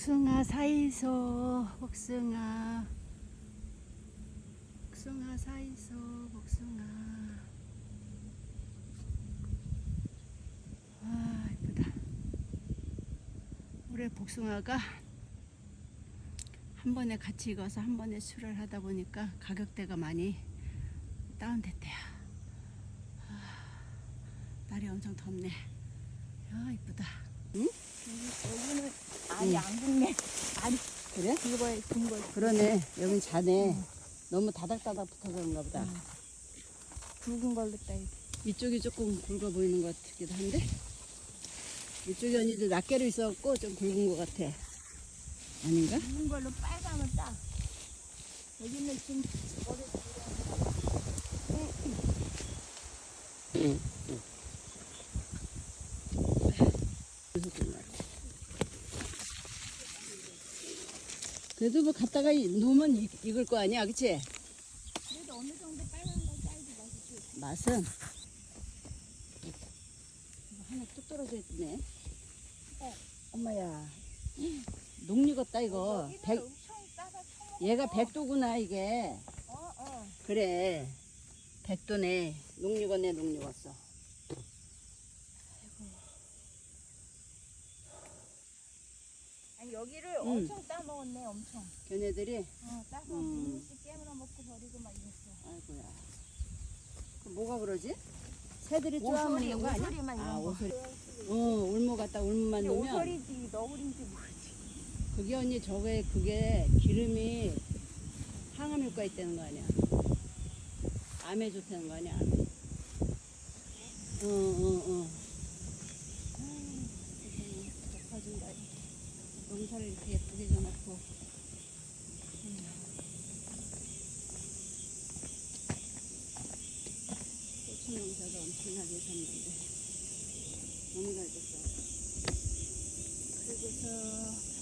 복숭아 사이소 복숭아. 복숭아 사이소 복숭아. 와 이쁘다. 올해 복숭아가 한 번에 같이 익어서 한 번에 수를 하다 보니까 가격대가 많이 다운됐대요. 아, 날이 엄청 덥네. 야 이쁘다. 응? 아니 안 굽네. 아니 그래? 이거에 군 거. 그러네. 여긴 자네. 너무 다닥다닥 붙어서 그런가 보다. 굵은 걸로 따. 이쪽이 조금 굵어 보이는 것 같기도 한데. 이쪽이 언니도 낱개로 있었고 좀 굵은 것 같아. 아닌가? 굵은 걸로 빨강을 따. 여기는 지금 머리 응. 그래서 좀 낫지. 그래도 뭐 갖다가 이- 놓으면 익- 익을 거 아니야, 그치? 그래도 어느 정도 빨간 걸 따야지 맛있지. 맛은 이거 하나 뚝 떨어져 있네. 어. 엄마야, 녹 익었다 이거. 여기는 백. 얘가 백도구나 이게. 어 어. 그래, 백도네. 녹 익었네, 녹 익었어. 아니 여기를 응. 엄청 따 먹었네 엄청. 걔네들이 어 따서 음. 비닐씩 깨물어 먹고 버리고 막 이랬어. 아이고야. 그 뭐가 그러지? 새들이 쪼아먹는 거 아니야? 오소리만 아, 이런 거. 오소리. 어, 울모 같다. 근데 넣으면 오소리지 너구리인지 모르지. 그게 언니 저게 그게 기름이 항암 효과 있다는 거 아니야? 암에 좋다는 거 아니야? 암에. 어, 어, 어. 예쁘게 져놨고. 고추 농사도 엄청나게 졌는데. 너무 잘 됐어 그리고 저